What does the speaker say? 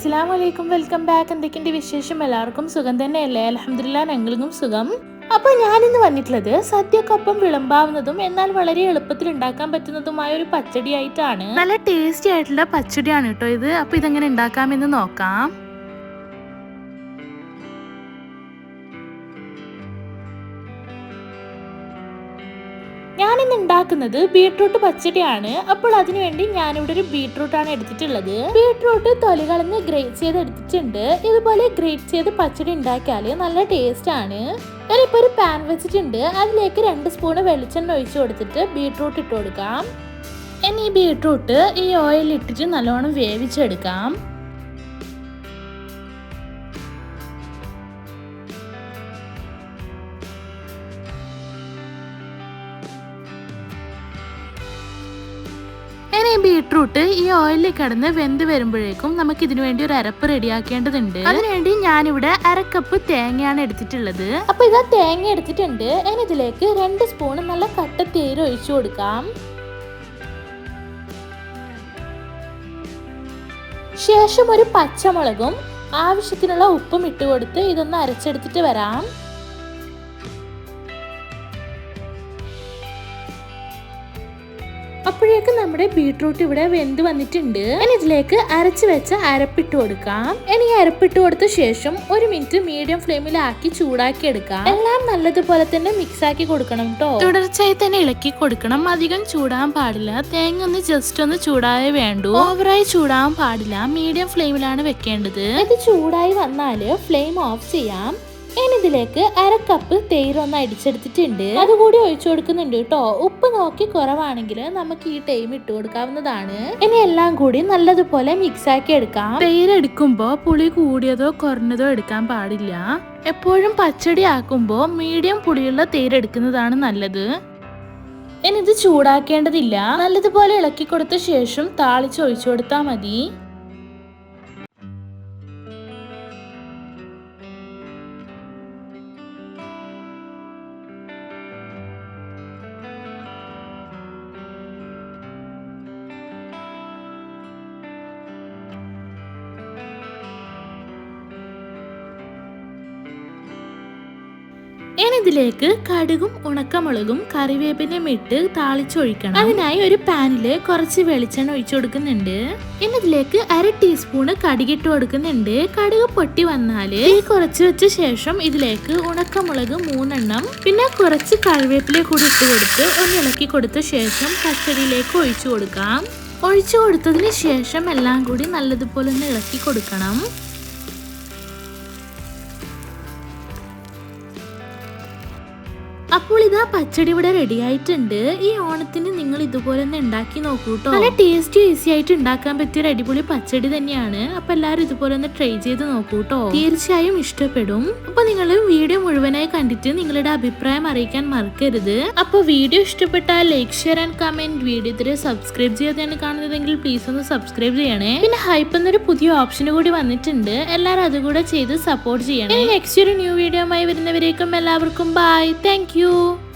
അസ്സാം വലൈക്കും welcome back. എന്തൊക്കെയുണ്ട് വിശേഷം? എല്ലാവർക്കും സുഖം തന്നെയല്ലേ? അലഹമില്ല ഞങ്ങൾക്കും സുഖം. അപ്പോൾ ഞാനിന്ന് വന്നിട്ടുള്ളത് സദ്യക്കൊപ്പം വിളമ്പാവുന്നതും എന്നാൽ വളരെ എളുപ്പത്തിൽ ഉണ്ടാക്കാൻ പറ്റുന്നതുമായ ഒരു പച്ചടി ആയിട്ടാണ് നല്ല ടേസ്റ്റി ആയിട്ടുള്ള പച്ചടിയാണ് കേട്ടോ ഇത്. അപ്പോൾ ഇതെങ്ങനെ ഉണ്ടാക്കാമെന്ന് നോക്കാം. ഞാനിന്ന് ഉണ്ടാക്കുന്നത് ബീട്രൂട്ട് പച്ചടിയാണ്. അപ്പോൾ അതിനുവേണ്ടി ഞാനിവിടെ ഒരു ബീട്രൂട്ടാണ് എടുത്തിട്ടുള്ളത്. ബീട്രൂട്ട് തൊലി കളഞ്ഞ് ഗ്രേറ്റ് ചെയ്ത് എടുത്തിട്ടുണ്ട്. ഇതുപോലെ ഗ്രേറ്റ് ചെയ്ത് പച്ചടി ഉണ്ടാക്കിയാൽ നല്ല ടേസ്റ്റ് ആണ് ഞാനിപ്പോൾ ഒരു പാൻ വെച്ചിട്ടുണ്ട്. അതിലേക്ക് രണ്ട് സ്പൂണ് വെളിച്ചെണ്ണ ഒഴിച്ചു കൊടുത്തിട്ട് ബീട്രൂട്ട് ഇട്ട് കൊടുക്കാം. ഇനി ഈ ബീട്രൂട്ട് ഈ ഓയിൽ ഇട്ടിട്ട് നല്ലോണം വേവിച്ചെടുക്കാം. ബീട്രൂട്ട് ഈ ഓയിലിൽ കിടന്ന് വെന്ത് വരുമ്പോഴേക്കും നമുക്ക് ഇതിനു വേണ്ടി ഒരു അരപ്പ് റെഡിയാക്കേണ്ടതുണ്ട്. അതിനുവേണ്ടി ഞാനിവിടെ അരക്കപ്പ് തേങ്ങയാണ് എടുത്തിട്ടുള്ളത്. അപ്പൊ ഇതാ തേങ്ങ എടുത്തിട്ടുണ്ട്. ഇനി ഇതിലേക്ക് രണ്ട് സ്പൂൺ നല്ല കട്ട തേര് ഒഴിച്ചു കൊടുക്കാം. ശേഷം ഒരു പച്ചമുളകും ആവശ്യത്തിനുള്ള ഉപ്പും ഇട്ട് കൊടുത്ത് ഇതൊന്ന് അരച്ചെടുത്തിട്ട് വരാം. അപ്പോഴേക്കും നമ്മുടെ ബീട്രൂട്ട് ഇവിടെ വെന്ത് വന്നിട്ടുണ്ട്. ഇനി ഇതിലേക്ക് അരച്ചു വെച്ച അരപ്പിട്ട് കൊടുക്കാം. ഇനി അരപ്പിട്ട് കൊടുത്ത ശേഷം ഒരു മിനിറ്റ് മീഡിയം ഫ്ലെയിമിലാക്കി ചൂടാക്കി എടുക്കാം. എല്ലാം നല്ലതുപോലെ തന്നെ മിക്സ് ആക്കി കൊടുക്കണം കേട്ടോ തുടർച്ചയായി തന്നെ ഇളക്കി കൊടുക്കണം. അധികം ചൂടാൻ പാടില്ല. തേങ്ങ ഒന്ന് ജസ്റ്റ് ഒന്ന് ചൂടായേ വേണ്ടു. ഓവറായി ചൂടാൻ പാടില്ല. മീഡിയം ഫ്ലെയിമിലാണ് വെക്കേണ്ടത്. ഇത് ചൂടായി വന്നാൽ ഫ്ലെയിം ഓഫ് ചെയ്യാം. ഇനി ഇതിലേക്ക് അര കപ്പ് തേയിലൊന്ന് അടിച്ചെടുത്തിട്ടുണ്ട്. അതുകൂടി ഒഴിച്ചു കൊടുക്കുന്നുണ്ട് കേട്ടോ. ഉപ്പ് നോക്കി കുറവാണെങ്കിൽ നമുക്ക് ഈ ടൈം ഇട്ട് കൊടുക്കാവുന്നതാണ്. ഇനി എല്ലാം കൂടി നല്ലതുപോലെ മിക്സ് ആക്കി എടുക്കാം. തേയില എടുക്കുമ്പോൾ പുളി കൂടിയതോ കുറഞ്ഞതോ എടുക്കാൻ പാടില്ല. എപ്പോഴും പച്ചടി ആക്കുമ്പോൾ മീഡിയം പുളിയുള്ള തേയില എടുക്കുന്നതാണ് നല്ലത്. ഇനി ഇത് ചൂടാക്കേണ്ടതില്ല. നല്ലതുപോലെ ഇളക്കി കൊടുത്ത ശേഷം താളിച്ച് ഒഴിച്ചു കൊടുത്താൽ മതി. ഇനി ഇതിലേക്ക് കടുകും ഉണക്കമുളകും കറിവേപ്പിനും ഇട്ട് താളിച്ചൊഴിക്കണം. അതിനായി ഒരു പാനിൽ കുറച്ച് വെളിച്ചെണ്ണ ഒഴിച്ചു കൊടുക്കുന്നുണ്ട്. ഇനി ഇതിലേക്ക് അര ടീസ്പൂണ് കടുകിട്ട് കൊടുക്കുന്നുണ്ട്. കടുക് പൊട്ടി വന്നാൽ കുറച്ച് വെച്ച ശേഷം ഇതിലേക്ക് ഉണക്കമുളക് മൂന്നെണ്ണം പിന്നെ കുറച്ച് കറിവേപ്പില കൂടി ഇട്ട് കൊടുത്ത് ഒന്ന് ഇളക്കി കൊടുത്ത ശേഷം പച്ചടിയിലേക്ക് ഒഴിച്ചു കൊടുക്കാം. ഒഴിച്ചു കൊടുത്തതിന് ശേഷം എല്ലാം കൂടി നല്ലതുപോലെ ഒന്ന് ഇളക്കി കൊടുക്കണം. അപ്പോൾ ഇതാ പച്ചടി ഇവിടെ റെഡി ആയിട്ടുണ്ട്. ഈ ഓണത്തിന് നിങ്ങൾ ഇതുപോലെ ഒന്ന് ഉണ്ടാക്കി നോക്കൂ നല്ല ടേസ്റ്റി ഈസി ആയിട്ട് ഉണ്ടാക്കാൻ പറ്റിയ ഒരു അടിപൊളി പച്ചടി തന്നെയാണ്. അപ്പൊ എല്ലാവരും ഇതുപോലെ ഒന്ന് ട്രൈ ചെയ്ത് നോക്കൂ കേട്ടോ തീർച്ചയായും ഇഷ്ടപ്പെടും. അപ്പൊ നിങ്ങൾ വീഡിയോ മുഴുവനായി കണ്ടിട്ട് നിങ്ങളുടെ അഭിപ്രായം അറിയിക്കാൻ മറക്കരുത്. അപ്പൊ വീഡിയോ ഇഷ്ടപ്പെട്ടാൽ like share and comment video subscribe ചെയ്യാതെയാണ് കാണുന്നതെങ്കിൽ പ്ലീസ് ഒന്ന് സബ്സ്ക്രൈബ് ചെയ്യണേ. പിന്നെ ഹൈപ്പ് എന്നൊരു പുതിയ ഓപ്ഷൻ കൂടി വന്നിട്ടുണ്ട്. എല്ലാവരും അതുകൂടെ ചെയ്ത് സപ്പോർട്ട് ചെയ്യണേ. നെക്സ്റ്റ് ഒരു ന്യൂ വീഡിയോ ആയി വരുന്നവരേക്കും എല്ലാവർക്കും ബൈ താങ്ക് 有。